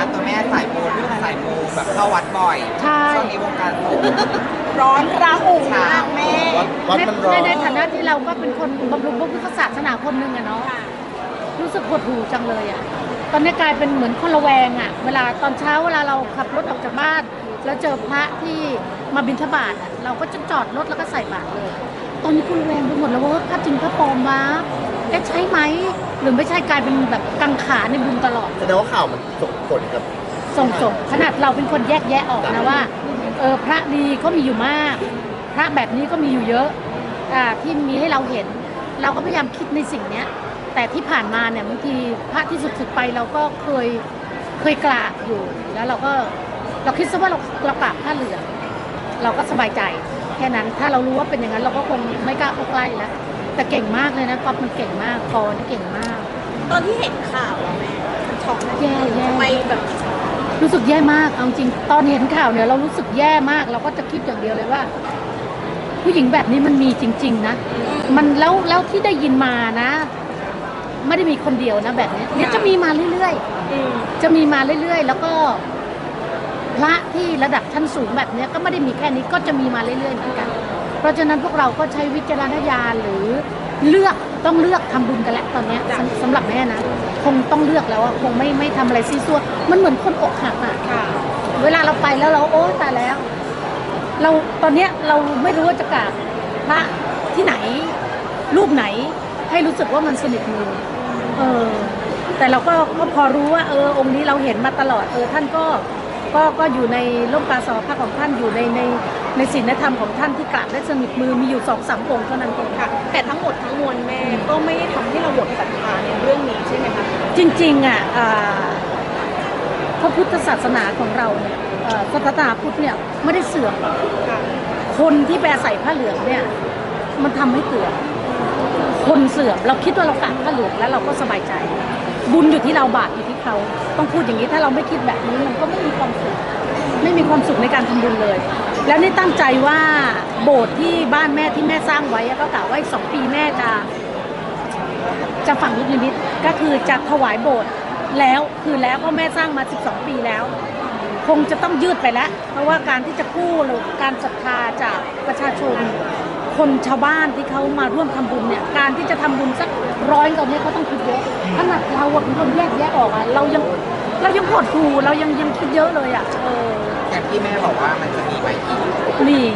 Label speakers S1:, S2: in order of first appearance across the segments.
S1: นะตัวแม่สายมูสายมูแบบเข้าวัดบ่อย
S2: ใช่
S1: ช่วงนี้วงการสงฆ์
S3: ร้อนระอุมากแม่
S4: วัดวัด
S2: ใน
S4: มันร้อ
S2: ใน
S4: น
S2: ในฐานะที่เราก็เป็นคนบำรุงพระพุทธศาสนาคนหนึ่งอะเนาะรู้สึกหดหู่จังเลยอะตอนนี้กลายเป็นเหมือนคนระแวงอะเวลาตอนเช้าเวลาเราขับรถออกจากบ้าน แล้วเจอพระที่มาบิณฑบาตอะเราก็จะจอดรถแล้วก็ใส่บาตรเลย ตอนนี้คุณระแวงไปหมดแล้วว่าพระจริงพระปลอมวะ เอ๊ะใช่ไหมหรือไม่ใช่กลายเป็นแบบกังขาในบุญตลอด
S4: แสดงว่าข่าวมันส่งผลกับ
S2: ส่งส่งขนาดเราเป็นคนแยกแยะออกนะว่าเออพระดีก็มีอยู่มาก พระแบบนี้ก็มีอยู่เยอะอ่าที่มีให้เราเห็น เราก็พยายามคิดในสิ่งเนี้ย แต่ที่ผ่านมาเนี่ยบางทีพระที่สุดๆไปเราก็เคยเคยกราบอยู่ แล้วเราก็เราคิดซะว่าเราเรากราบผ้าเหลืองเราก็สบายใจ แค่นั้นถ้าเรารู้ว่าเป็นอย่างนั้นเราก็คงไม่กล้าเข้าใกล้แล้ว แต่เก่งมากเลยนะก๊อฟมันเก่งมากคอนี่เก่งมาก
S3: ตอนที่เห็นข่าวอะแม่มันช็อกไหม
S2: แย่แย่
S3: ทำไมแบบ
S2: รู้สึกแย่มากเอาจริงตอนเห็นข่าวเนี่ยเรารู้สึกแย่มาก เราก็จะคิดอย่างเดียวเลยว่า ผู้หญิงแบบนี้มันมีจริง ๆ นะ มันแล้วแล้วที่ได้ยินมานะ ไม่ได้มีคนเดียวนะแบบนี้เนี่ยจะมีมาเรื่อย
S3: อืม
S2: ๆจะมีมาเรื่อยๆ แล้วก็พระที่ระดับชั้นสูงแบบเนี้ยก็ไม่ได้มีแค่นี้ก็จะมีมาเรื่อยๆเหมือนกัน เพราะฉะนั้นพวกเราก็ใช้วิจารณญาณหรือเลือกต้องเลือกทำบุญกันแล้วตอนเนี้ยสำสำหรับแม่นะ คงต้องเลือกแล้วอะคงไม่ไม่ทำอะไรซีซัวมันเหมือนคนอกหักอะ
S3: ค่ะ
S2: เวลาเราไปแล้วเราโอ๊ยตายแล้ว เราตอนเนี้ยเราไม่รู้ว่าจะกราบพระที่ไหน รูปไหนให้รู้สึกว่ามันสนิทมือเออแต่เราก็ก็พอรู้ว่าเออองค์นี้เราเห็นมาตลอดเออท่านก็ก็ก็อยู่ในร่มกาสาวพักของท่านอยู่ในใน ในศีลธรรมของท่านที่กราบได้สนิทมือมีอยู่สองสามองค์เท่านั้นเอง
S3: ค่ะ แต่ทั้งหมดทั้งมวลแม่ก็ไม่ได้ทำให้เราหมดศรัทธาในเรื่องนี้ใช่ไหมคะ
S2: จริงๆอะอ่าพระพุทธศาสนาของเราเนี่ยเอ่อศาสนาพุทธเนี่ยไม่ได้เสื่อมหรอก
S3: ค่ะ
S2: คนที่แปรใส่ผ้าเหลืองเนี่ยมันทำให้เสื่อมคนเสื่อมเราคิดว่าเรากางผ้าเหลืองแล้วเราก็สบายใจ บุญอยู่ที่เราบาปอยู่ที่เขาต้องพูดอย่างนี้ถ้าเราไม่คิดแบบนี้มันก็ไม่มีความสุขไม่มีความสุขในการทำบุญเลย แล้วนี่ตั้งใจว่าโบสถ์ที่บ้านแม่ที่แม่สร้างไว้ก็กล่าวว่าอีกสองปีแม่จะ จะฝังลูกนิมิตก็คือจะถวายโบสถ์แล้วคือแล้วเพราะแม่สร้างมา 12 ปีแล้ว คงจะต้องยืดไปแล้ว เพราะว่าการที่จะกู้หรือการศรัทธาจากประชาชน คนชาวบ้านที่เขามาร่วมทำบุญเนี่ยการที่จะทำบุญสักร้อยกว่านี้เขาต้องคิดเยอะขนาดเราอะเป็นคนแยกแยะออกอะเรายังเรายังหดหูเรายังยังคิดเยอะเลยอะเออ
S1: อย่างที่แม่บอกว่ามันจะ
S2: มี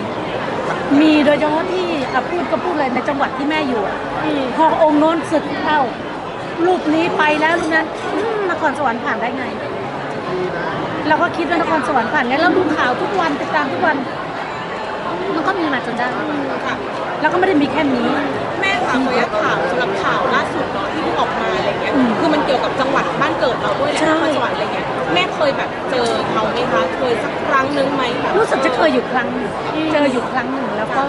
S2: มีโดยเฉพาะที่อะพูดก็พูดเลยในจังหวัดที่แม่อยู่อะพอองค์โน้นศึกเข้ารูปนี้ไปแล้วรูปนั้นอืมนครสวรรค์ผ่านได้ไง เราก็คิดว่านครสวรรค์ผ่านไงเราดูข่าวทุกวันติดตามทุกวัน มันก็มีมาจนได้
S3: ค่ะ
S2: แล้วก็ไม่ได้มีแค่นี้
S3: แม่ค่ะขออนุญาตถามสำหรับข่าวล่าสุดเนาะที่เพิ่งออกมาอะไรเงี้ย
S2: อืม
S3: คือมันเกี่ยวกับจังหวัดบ้านเกิดเราด้วยแหละ
S2: ใช่
S3: นครสวรรค์อะไรเงี้ย แม่เคยแบบเจอเขาไหมคะ เคยสักค รั้งนึงไหมแบบ
S2: รู้สึกจะเคยอยู่ครั้งหนึ่งเจออยู่ครั้งหนึ่งแล้วก็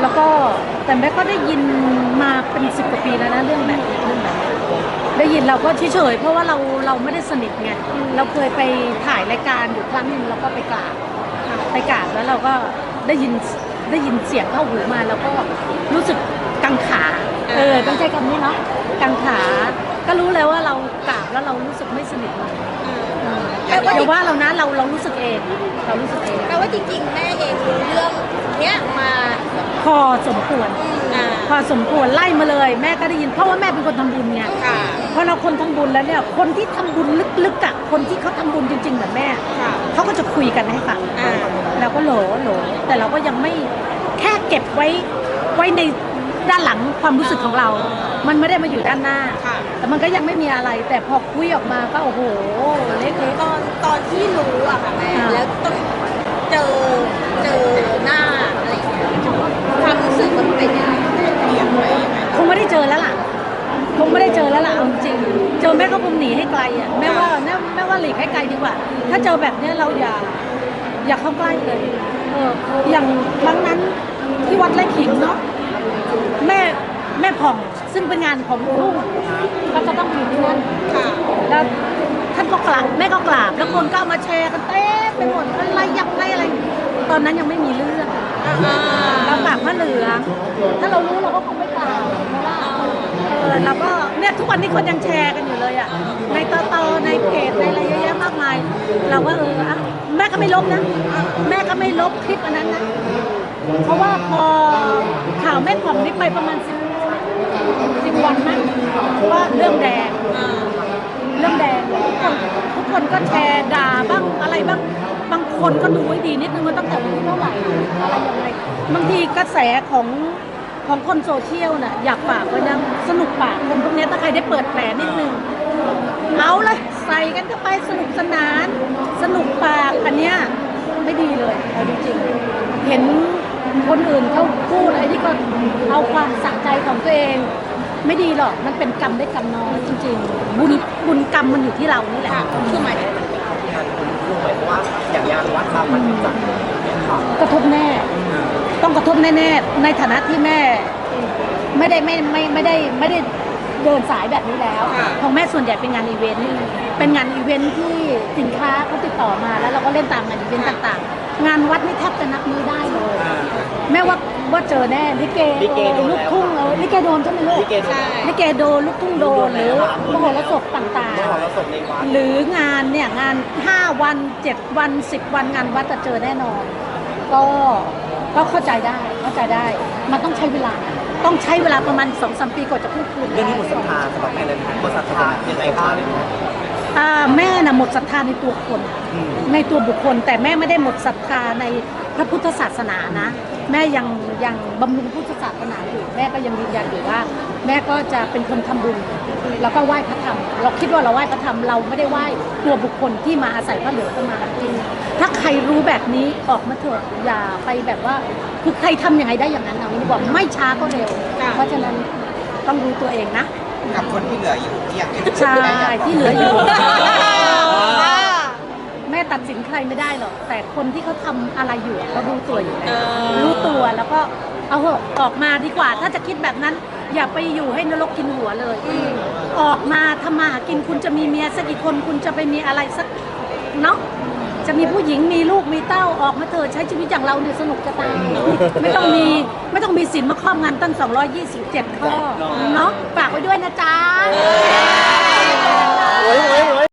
S2: แล้วก็แต่แม่ก็ได้ยินมาเป็นสิบกว่าปีแล้วนะเรื่องแบบนี้เรื่องแบบนี้ได้ยินเราก็เฉยๆเพราะว่าเราเราไม่ได้สนิทไงเราเคยไปถ่ายรายการอยู่ครั้งหนึ่งแล้วก็ไปกราบไปกราบแล้วเราก็ได้ยินได้ยินเสียงเข้าหูมาแล้วก็รู้สึกกังขา เออต้องใช้คำนี้เนาะกังขา ก็รู้เลยว่าเรากราบแล้วเรารู้สึกไม่สนิทเลย อย่าว่าเรานะเราเรารู้สึกเองเรารู้สึกเอง
S5: แปลว่าจริงๆแม่เองรู้เรื่องเนี้ยมา
S2: พอสมควร
S3: อ่า
S2: พอสมควรไล่มาเลยแม่ก็ได้ยินเพราะว่าแม่เป็นคนทำบุญไง
S3: ค่ะ
S2: พอเราคนทำบุญแล้วเนี่ยคนที่ทำบุญลึกๆอะคนที่เขาทำบุญจริงๆเหมือนแม่
S3: ค่ะ
S2: เขาก็จะคุยกันให้ฟัง
S3: อ่า
S2: เราก็โหลโหลแต่เราก็ยังไม่แค่เก็บไว้ไว้ในด้านหลังความรู้สึกของเรา มันไม่ได้มาอยู่ด้านหน้า
S3: ค่ะ
S2: แต่มันก็ยังไม่มีอะไร แต่พอคุยออกมาก็โอ้โหเล็ก
S5: ตอนตอนที่รู้อะค่ะแม่
S2: อ่า
S5: แล้วต้องเจอเจอหน้าอะไรอย่างเงี้ยความรู้สึกมันเป็นยังไงแม่
S2: ๆคงไม่ได้เจอแล้วล่ะ คงไม่ได้เจอแล้วล่ะเอาจริงๆเจอแม่ก็คงหนีให้ไกลอะแม่ว่าแม่แม่ว่าหลีกให้ไกลดีกว่า ถ้าเจอแบบเนี้ยเราอย่า อย่าเข้าใกล้เลยเอออย่างครั้งนั้นที่วัดไร่ขิงเนาะแม่แม่ผ่อง ซึ่งเป็นงานของลูกก็จะต้องอยู่ที่นั่น
S3: ค่ะ
S2: แล้วท่านก็กราบแม่ก็กราบแล้วคนก็เอามาแชร์กันเต้ไปหมดอะไรยังไงอะไร ตอนนั้นยังไม่มีเรื่อง
S3: อ่า
S2: เรากราบพระเหลืองถ้าเรารู้เราก็คงไม่กราบเพราะว่าเออเราก็เนี่ยทุกวันนี้คนยังแชร์กันอยู่เลยอะในตอตอในเพจในเราก็เอออะแม่ก็ไม่ลบนะ แม่ก็ไม่ลบคลิปอันนั้นนะเพราะว่าพอข่าวแม่ผ่องนี่ไปประมาณสิ บสิบวันมั้งว่าเรื่องแดงเรื่องแดงทุกคนทุกคนก็แชร์ด่าบ้างอะไรบ้างบางคนก็ดูให้ดีนิดนึงว่าตั้งแต่วันที่เท่าไหร่อะไรยังไงบางทีกระแสของของคนโซเชียลน่ะอยากฝากไว้นะสนุกปากคนพวกเนี้ยถ้าใครได้เปิดแผลนิดนึงเอาเลยใส่กันเข้าไปสนุกสนาน สนุกปากอันเนี้ยไม่ดีเลยเอาจริงๆเห็นคนอื่นเขาพูดอะไรที่ก็เอาความสะใจของตัวเอง ไม่ดีหรอก มันเป็นกรรมได้กรรมน้อยจริงๆ บุญบุญกรรมมันอยู่ที่เรานี่แหละ
S5: คือหมายถึง
S2: กระทบแน่ ต้องกระทบแน่ๆ ในฐานะที่แม่ ไม่ได้ไม่ไม่ไม่ได้ไม่ได้เดินสายแบบนี้แล้ว ของแม่ส่วนใหญ่เป็นงานอีเวนต์ เป็นงานอีเวนต์ที่สินค้าเขาติดต่อมาแล้วเราก็เล่นตามงานอีเวนต์ต่างๆ งานวัดนี่แทบจะนับมือได้เลย แม่ว่า ว่าเจอแน่ลิเกเอ่ยลูกทุ่งเออลิเกโดนใช่ไหมลูก
S5: ใช่
S2: ลิเกโดนลูกทุ่งโดนหรือมโหรสพต่างๆหรืองานเนี่ยงาน 5 วัน 7 วัน 10 วันงานวัดจะเจอแน่นอน ก็ก็เข้าใจได้เข้าใจได้ มันต้องใช้เวลา ต้องใช้เวลาประมาณ2อสปีกว่าจะพูดคุย
S6: เรื่องนี้หมดศรัทธาสำหรับแม่เลยหมดศรัทธายังไงบ้าง
S2: อ่าแม่น่ะหมดศรัทธาในตัวคน ในตัวบุคคล แต่แม่ไม่ได้หมดศรัทธาในพระพุทธศาสนานะ แม่ยังยังบำรุงพุทธศาสนาอยู่แม่ก็ยังยืนยันอยู่ว่า แม่ก็จะเป็นคนทำบุญแล้วก็ไหว้พระธรรม เราคิดว่าเราไหว้พระธรรมเราไม่ได้ไหว้ตัวบุคคลที่มาอาศัยพระเหลืองเข้ามาจริงถ้าใครรู้แบบนี้ออกมาเถอะอย่าไปแบบว่าคือใครทำยังไงได้อย่างนั้นเอางี้ดีกว่าไม่ช้าก็เร็ว เพราะฉะนั้นต้องรู้ตัวเองนะ
S1: กับคนที่เหลืออยู่ที่ยัง
S2: ใช่
S1: แม่อยาก
S2: ที่เหลืออยู่ แม่ตัดสินใครไม่ได้หรอก แต่คนที่เขาทำอะไรอยู่อะเขารู้ตัวอยู่แล้วรู้ตัวแล้วก็เอาเหอะออกมาดีกว่า ถ้าจะคิดแบบนั้น อย่าไปอยู่ให้นรกกินหัวเลย ออกมาทำมาหากินคุณจะมีเมียสักกี่คนคุณจะไปมีอะไรสักเนาะ จะมีผู้หญิงมีลูกมีเต้าออกมาเถอะใช้ชีวิตอย่างเราเนี่ยสนุกจะตายไม่ต้องมีไม่ต้องมีสินมาครอบงานตั้ง 227 ข้อเนาะฝากไว้ด้วยนะจ๊ะ
S6: โอ้ยโอ้ย